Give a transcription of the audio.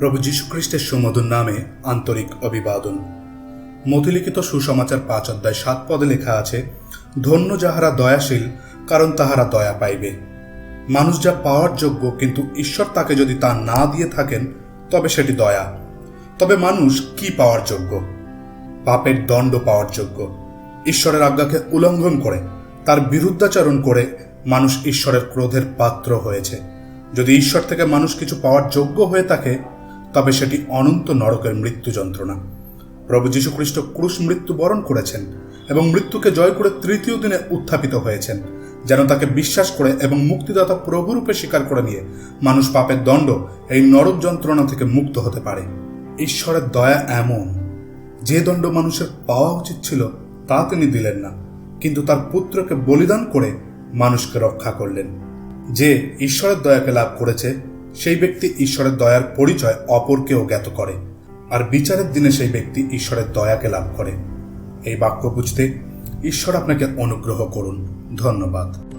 প্রভু যীশুখ্রিস্টের সুমধুর নামে আন্তরিক অভিবাদন। মতিলিখিত সুসমাচার পাঁচ অধ্যায় সাত পদে লেখা আছে, ধন্য যাহারা দয়াশীল, কারণ তাহারা দয়া পাইবে। মানুষ যা পাওয়ার যোগ্য, কিন্তু ঈশ্বর তাকে যদি তা না দিয়ে থাকেন, তবে সেটি দয়া। তবে মানুষ কি পাওয়ার যোগ্য? পাপের দণ্ড পাওয়ার যোগ্য। ঈশ্বরের আজ্ঞাকে উল্লঙ্ঘন করে, তার বিরুদ্ধাচরণ করে মানুষ ঈশ্বরের ক্রোধের পাত্র হয়েছে। যদি ঈশ্বর থেকে মানুষ কিছু পাওয়ার যোগ্য হয়ে থাকে তবে সেটি অনন্ত নরকের মৃত্যু যন্ত্রণা। প্রভু যীশুখ্রিস্ট ক্রুশ মৃত্যু বরণ করেছেন এবং মৃত্যুকে জয় করে তৃতীয় দিনে উত্থাপিত হয়েছেন, যেন তাকে বিশ্বাস করে এবং মুক্তিদাতা প্রভুরূপে স্বীকার করে নিয়ে মানুষ পাপের দণ্ড এই নরক যন্ত্রণা থেকে মুক্ত হতে পারে। ঈশ্বরের দয়া এমন, যে দণ্ড মানুষের পাওয়া উচিত ছিল তা তিনি দিলেন না, কিন্তু তার পুত্রকে বলিদান করে মানুষকে রক্ষা করলেন। যে ঈশ্বরের দয়াকে লাভ করেছে সেই ব্যক্তি ঈশ্বরের দয়ার পরিচয় অপরকেও জ্ঞাত করে, আর বিচারের দিনে সেই ব্যক্তি ঈশ্বরের দয়াকে লাভ করে। এই বাক্য বুঝতে ঈশ্বর আপনাকে অনুগ্রহ করুন। ধন্যবাদ।